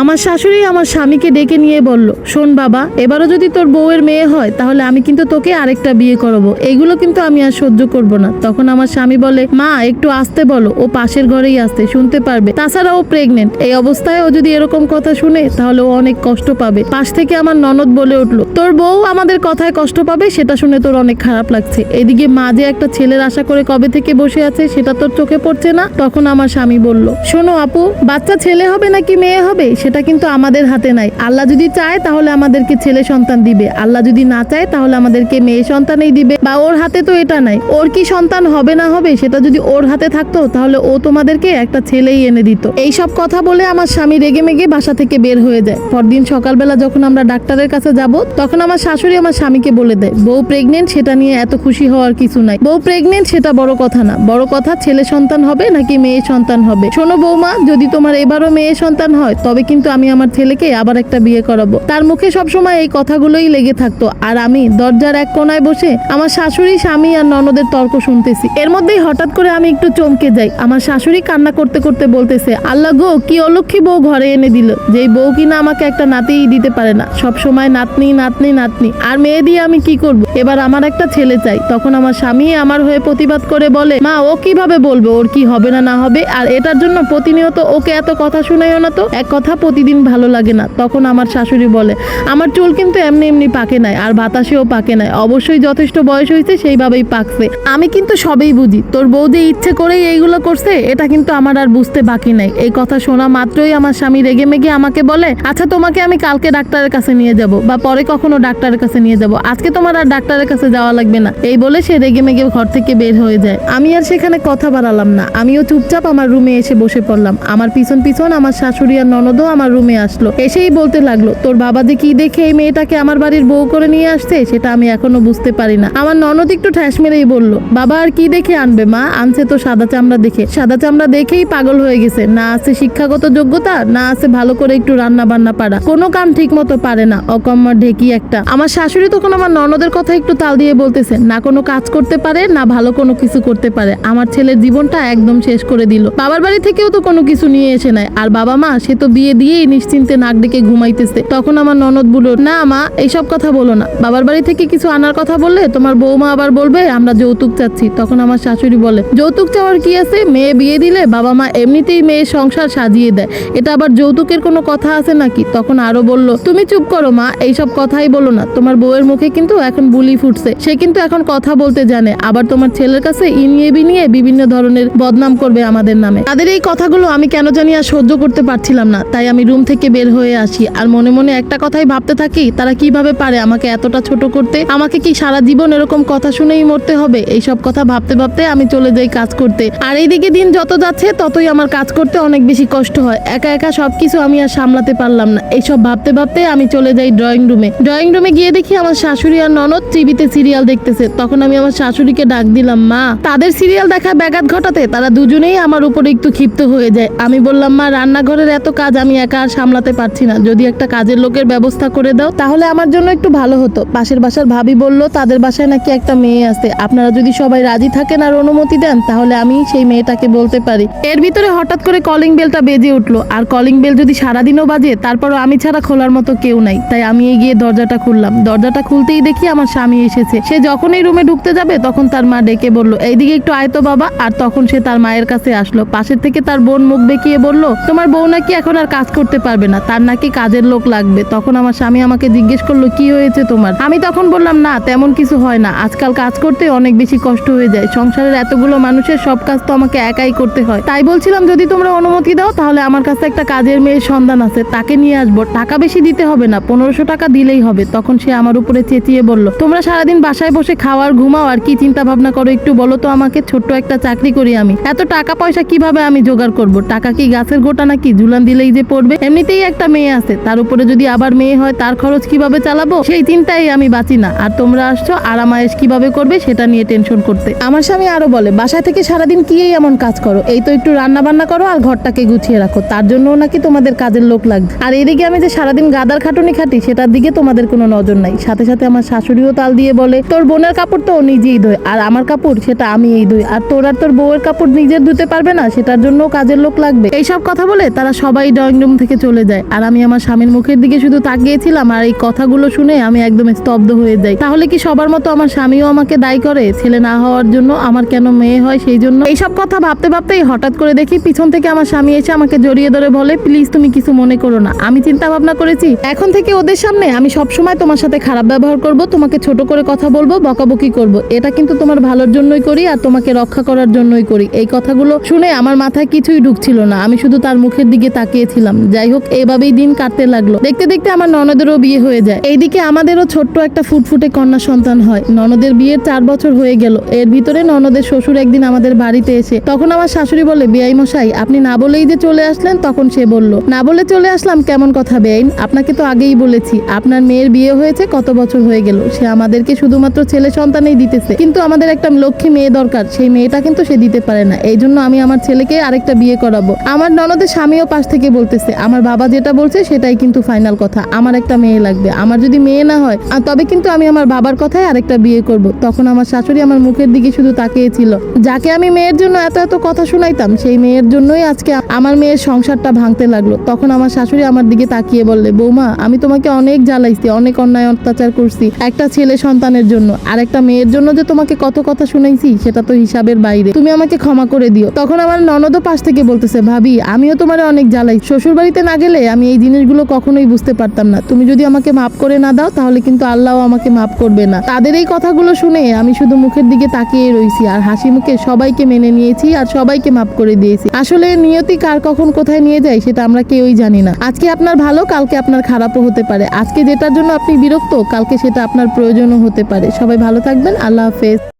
আমার শাশুড়ি আমার স্বামীকে ডেকে নিয়ে বলল, শোন বাবা, এবারও যদি তোর বউয়ের মেয়ে হয়, তাহলে আমি কিন্তু তোকে আরেকটা বিয়ে করাবো। এইগুলো কিন্তু আমি আর সহ্য করব না। তখন আমার স্বামী বলে, মা, একটু আসতে বলো, ও পাশের ঘরেই আসতে, শুনতে পারবে। তাছাড়া ও প্রেগনেন্ট এই অবস্থায় ও যদি এরকম কথা শুনে, তাহলে ও অনেক কষ্ট পাবে। পাশ থেকে আমার ননদ বলে উঠল, তোর বউ আমাদের কথায় কষ্ট পাবে, সেটা শুনে তোর অনেক খারাপ লাগছে। এদিকে মা যে একটা ছেলের আশা করে কবে থেকে বসে আছে, সেটা তোর চোখে পড়ছে না? তখন আমার স্বামী বলল, শোনো আপু, বাচ্চা ছেলে হবে নাকি মেয়ে হবে? সেটা কিন্তু আমাদের হাতে নাই। আল্লাহ যদি চায়, তাহলে আমাদেরকে ছেলে সন্তান দিবে। আল্লাহ যদি না চায়, তাহলে আমাদেরকে মেয়ে সন্তানই দিবে। বা ওর হাতে তো এটা নাই। ওর কি সন্তান হবে না হবে, সেটা যদি ওর হাতে থাকতো, তাহলে ও তোমাদেরকে একটা ছেলেই এনে দিত। এই সব কথা বলে আমার স্বামী রেগে মেগে বাসা থেকে বের হয়ে যায়। পরদিন সকালবেলা যখন আমরা ডাক্তারের কাছে যাব, তখন আমার শাশুড়ি আমার স্বামীকে বলে দেয়, বউ প্রেগনেন্ট সেটা নিয়ে এত খুশি হওয়ার কিছু নাই। বউ প্রেগনেন্ট সেটা বড় কথা না। বড় কথা, ছেলে সন্তান হবে নাকি মেয়ে সন্তান হবে? শোনো বৌমা, যদি তোমার এবারও মেয়ে সন্তান হয়, তবে কিন্তু আমি আমার ছেলেকে আবার একটা বিয়ে করাবো। তার মুখে সবসময় এই কথাগুলোই লেগে থাকতো। আর আমি দরজার এক কোনায় বসে আমার শাশুড়ি, স্বামী আর ননদের তর্ক শুনতেছি। এর মধ্যেই হঠাৎ করে আমি একটু চমকে যাই। আমার শাশুড়ি কান্না করতে করতে বলতেছে, আল্লাহ গো, কি অলক্ষী বউ ঘরে এনে দিল। যেই বউ কিনা আমাকে একটা নাতিই দিতে পারে না। সব সময় নাতনি নাতনি নাতনি। আর মেয়ে দিয়ে আমি কি করব? এবার আমার একটা ছেলে চাই। তখন আমার স্বামী আমার হয়ে প্রতিবাদ করে বলে, মা, ও কীভাবে বলবে? ওর কি হবে না না হবে? আর এটার জন্য প্রতিনিয়ত ওকে এত কথা শুনাইও না তো? এক কথা প্রতিদিন ভালো লাগে না, তখন আমার শাশুড়ি বলে, আমার চুল কিন্তু এমনি এমনি পাকে নাই, আর বাতাসেও পাকে নাই, অবশ্যই যথেষ্ট বয়স হয়েছে, সেইভাবেই পাকছে। আমি কিন্তু সবেই বুঝি, তোর বৌদি ইচ্ছে করেই এইগুলো করছে, এটা কিন্তু আমার আর বুঝতে বাকি নাই। এই কথা শোনা মাত্রই আমার স্বামী রেগে মেগে আমাকে বলে আচ্ছা তোমাকে আমি কালকে ডাক্তারের কাছে নিয়ে যাব, বা পরে কখনো ডাক্তারের কাছে নিয়ে যাব, আজকে তোমার আর ডাক্তারের কাছে যাওয়া লাগবে না। এই বলে সে রেগে মেগে ঘর থেকে বের হয়ে যায়। আমি আর সেখানে কথা বাড়ালাম না, আমিও চুপচাপ আমার রুমে এসে বসে পড়লাম। আমার পিছন পিছন আমার শাশুড়ি আর ননদও আমার রুমে আসলো। এসেই বলতে লাগল, তোর বাবা কি দেখে এই মেয়েটাকে আমার বাড়ির বউ করে নিয়ে আসছে, সেটা আমি এখনও বুঝতে পারি না। আমার ননদ একটু ঠ্যাস মেরেই বলল, বাবা আর কি দেখে আনবে মা? আনছে তো সাদা চামড়া দেখে। সাদা চামড়া দেখেই পাগল হয়ে গেছে। না আছে শিক্ষাগত যোগ্যতা, না আছে ভালো করে একটু রান্না বান্না পারা। কোনো কাম ঠিক মতো পারে না অকম্মা ঢেকি একটা। আমার শাশুড়ি তখন আমার ননদের কথা একটু তাল দিয়ে বলতেছে, না কোনো কাজ করতে পারে, না ভালো কোনো কিছু করতে পারে। আমার ছেলের জীবনটা একদম শেষ করে দিল। বাবার বাড়ি থেকেও তো কোনো কিছু নিয়ে এসে নাই। আর বাবা মা, সে তো বিয়ে দিয়েই নিশ্চিন্তে নাক ডেকে ঘুমাইতেছে। তখন আমার ননদ বলল, না মা, এইসব কথা বলো না। বাবার বাড়ি থেকে কিছু আনার কথা বললে তোমার বৌমা আবার বলবে, আমরা যৌতুক চাচ্ছি। তখন আমার শাশুড়ি বলে, যৌতুক চাওয়ার কি আছে? মেয়ে বিয়ে দিলে বাবা মা এমনিতেই মেয়ের সংসার সাজিয়ে দেয়। এটা আবার যৌতুকের কোনো কথা আছে নাকি? তখন আরও বলল, তুমি চুপ করো মা, এইসব কথাই বলো না। তোমার বউয়ের মুখে কিন্তু এখন বুলি ফুটছে। সে কিন্তু এখন কথা বলতে জানে। আবার তোমার ছেলের কাছে ইনিয়ে বিনিয়ে বিভিন্ন ধরনের বদনাম করবে আমাদের নামে। তাদের এই কথাগুলো আমি কেন জানি আর সহ্য করতে পারছিলাম না। তাই আমি রুম থেকে বের হয়ে আসি। আর মনে মনে একটা কথাই ভাবতে থাকি, তারা কীভাবে পারে আমাকে এতটা ছোট করতে? আমাকে কি সারা জীবন এরকম কথা শুনেই মরতে হবে? এইসব কথা ভাবতে ভাবতে আমি চলে যাই কাজ করতে। আর এইদিকে দিন যত যাচ্ছে, ততই আমার কাজ করতে অনেক বেশি কষ্ট হয়। একা একা সবকিছু আমি আর সামলাতে পারলাম না। এইসব ভাবতে ভাবতে আমি চলে যাই ড্রয়িং রুমে। ড্রয়িং রুমে গিয়ে দেখি আমার শাশুড়ি আর ননদ টিভিতে সিরিয়াল দেখতেছে। তখন আমি আমার শাশুড়িকে ডাক দিলাম, মা, তাদের সিরিয়াল দেখা ব্যাঘাত ঘটাতে তারা দুজনেই আমার উপরে একটু ক্ষিপ্ত হয়ে যায়। আমি বললাম, মা, রান্নাঘরের এত কাজ আমি একা আর সামলাতে পারছি না। যদি একটা কাজের লোকের ব্যবস্থা করে দাও, তাহলে আমার জন্য একটু ভালো হতো। পাশের বাসার ভাবি বলল, তাদের বাসায় নাকি একটা মেয়ে আছে। আপনারা যদি সবাই রাজি থাকেন আর অনুমতি দেন, তাহলে আমি সেই মেয়েটাকে বলতে পারি। এর ভিতরে হঠাৎ করে কলিং বেলটা বেজে উঠল। আর কলিং বেল যদি সারাদিনও বাজে, তারপরও আমি ছাড়া খোলার মতো কেউ নাই। তাই আমি এগিয়ে দরজাটা খুললাম। দরজাটা খুলতেই দেখি আমার স্বামী এসেছে। সে যখন এই রুমে ঢুকতে যাবে, তখন তার মা ডেকে বলল, এইদিকে একটু আয়তো বাবা। আর তখন সে তার মায়ের কাছে আসলো। পাশের থেকে তার বোন মুখ দেখিয়ে বলল, তোমার বউ নাকি এখন আর কাজ করতে পারবে না, তার নাকি কাজের লোক লাগবে। তখন আমার স্বামী আমাকে জিজ্ঞেস করল, কি হয়েছে তোমার? আমি তখন বললাম, না, তেমন কিছু হয় না। আজকাল কাজ করতে অনেক বেশি কষ্ট হয়ে যায়। সংসারের এতগুলো মানুষের সব কাজ তো আমাকে একাই করতে হয়। তাই বলছিলাম, যদি তোমরা অনুমতি দাও, তাহলে আমার কাছে একটা কাজের মেয়ের সন্ধান আছে। তাকে নিয়ে আসব। টাকা বেশি দিতে হবে না, পনেরোশো টাকা দিলেই হবে। তখন সে আমার উপরে চেঁচিয়ে বলল, তোমরা সারাদিন বাসায় বসে খাওয়ার, ঘুমাও, আর কি চিন্তা ভাবনা করো একটু বলো তো আমাকে, ছোট্ট একটা চাকরি করি আমি। এত টাকা পয়সা কীভাবে আমি জোগাড় করব? টাকা কি গাছের গোটা নাকি? ঝুলান দিলেই যে পড়বে, এমনিতেই একটা মেয়ে আছে। তার উপরে যদি আবার মেয়ে হয়, তার খরচ কীভাবে চালাবো? সেই চিন্তাই আমি বাঁচি না। আর তোমরা আসছো আরামায়েশ কীভাবে করবে, সেটা নিয়ে টেনশন করতে। আমার স্বামী আরও বলে বাসা থেকে সারাদিন কি এমন কাজ করো? এই তো একটু রান্না বান্না করো আর ঘরটাকে গুছিয়ে রাখো। তার জন্য নাকি তোমাদের কাজের লোক লাগবে। আর এদিকে আমি যে সারাদিন গাদার খাটুনি খাটি, সেটার দিকে তোমাদের কোনো নজর নাই। সাথে সাথে আমার শাশুড়িও তাল দিয়ে বলে, তোর বোনের কাপড় তো নিজেই ধোয়, আর আমার কাপড় সেটা আমি এই ধুই। আর তোর আর তোর বউয়ের কাপড় নিজের ধুতে পারবে না, সেটার জন্য কাজের লোক লাগবে। এইসব কথা বলে তারা সবাই ড্রয়িং রুম থেকে চলে যায়। আর আমি আমার স্বামীর মুখের দিকে শুধু তাকিয়েছিলাম আর এই কথাগুলো শুনে আমি একদম স্তব্ধ হয়ে যাই। তাহলে কি সবার মতো আমার স্বামীও আমাকে দায়ী করে? ছেলে না হওয়ার জন্য আমার কেন মেয়ে হয় সেই জন্য? এইসব কথা ভাবতে ভাবতেই হঠাৎ করে দেখি পিছন থেকে আমার স্বামী এসে আমাকে জড়িয়ে ধরে বলে, প্লিজ তুমি কিছু মনে করো না। আমি চিন্তা ভাবনা করেছি, এখন থেকে ওদের সামনে আমি সব সময় তোমার সাথে খারাপ ব্যবহার করব, তোমাকে ছোট করে কথা বলব, বকাবকি করব। এটা কিন্তু তোমার ভালোর জন্যই করি আর তোমাকে রক্ষা করার জন্যই করি। এই কথাগুলো শুনে আমার মাথায় কিছুই ঢুকছিল না। আমি শুধু তার মুখের দিকে তাকিয়েছিলাম যাই হোক, এভাবেই দিন কাটতে লাগল। দেখতে দেখতে আমার ননদেরও বিয়ে হয়ে যায়। এইদিকে আমাদেরও ছোট্ট একটা ফুটফুটে কন্যা সন্তান হয়। ননদের বিয়ের চার বছর হয়ে গেল। এর ভিতরে ননদের শ্বশুর একদিন আমাদের বাড়িতে এসে, তখন আমার শাশুড়ি বলে বেআই মশাই, আপনি না বলেই যে চলে আসলেন, তখন সে বলল, না বলে চলে আসলাম, কেমন কথা বেআইন? আপনাকে তো আগেই বলেছি, আপনার মেয়ের বিয়ে হয়েছে, কত বছর হয়ে গেল? সে আমাদেরকে শুধুমাত্র ছেলে সন্তানেই দিতেছে। কিন্তু আমাদের একটা লক্ষ্মী মেয়ে দরকার, সেই মেয়েটা কিন্তু সে দিতে পারে না। এই জন্য আমি আমার ছেলেকে আরেকটা বিয়ে করাবো। আমার ননদের স্বামীও পাশ থেকে বলতেছে আমার বাবা যেটা বলছে সেটাই কিন্তু ফাইনাল কথা। আমার একটা মেয়ে লাগবে। আমার যদি মেয়ে না হয় আহ, তবে কিন্তু আমি আমার বাবার কথায় আরেকটা বিয়ে করব। তখন আমার শাশুড়ি আমার মুখের দিকে শুধু তাকিয়েছিল যাকে আমি মেয়ের জন্য এত এত কথা শুনাইতাম সেই মেয়ের জন্যই আজকে আমার মেয়ের সংসারটা ভাঙতে লাগল। তখন আমার শাশুড়ি আমার দিকে তাকিয়ে বললে বৌমা আমি তোমাকে অনেক জ্বালাইছি অনেক অন্যায় অত্যাচার করছি একটা ছেলে সন্তানের জন্য। আর একটা মেয়ের জন্য যে তোমাকে কত কথা শুনাইছি সেটা তো হিসাবের বাইরে। তুমি আমাকে ক্ষমা করে দিও। তখন আমার ননদও পাশ থেকে বলতেছে ভাবি আমিও তোমার অনেক জ্বালাই শ্বশুর বাড়িতে না গেলে আমি এই জিনিসগুলো কখনোই বুঝতে পারতাম না। তুমি যদি আমাকে মাফ করে না দাও, তাহলে কিন্তু আল্লাহ আমাকে মাফ করবে না। তাদের এই কথাগুলো শুনে আমি শুধু মুখের দিকে তাকিয়ে রয়েছি আর হাসি মুখে সবাইকে মেনে নিয়েছি আর সবাইকে মাফ করে দিয়েছি। আসলে নিয়তি কার কখন কোথায় নিয়ে যায় সেটা আমরা কেউই জানি না। আজকে আপনার ভালো, কালকে আপনার খারাপও হতে পারে। আজকে যেটার জন্য আপনি বিরক্ত, কালকে সেটা আপনার প্রয়োজনও হতে পারে। সবাই ভালো থাকবেন। আল্লাহ হাফেজ।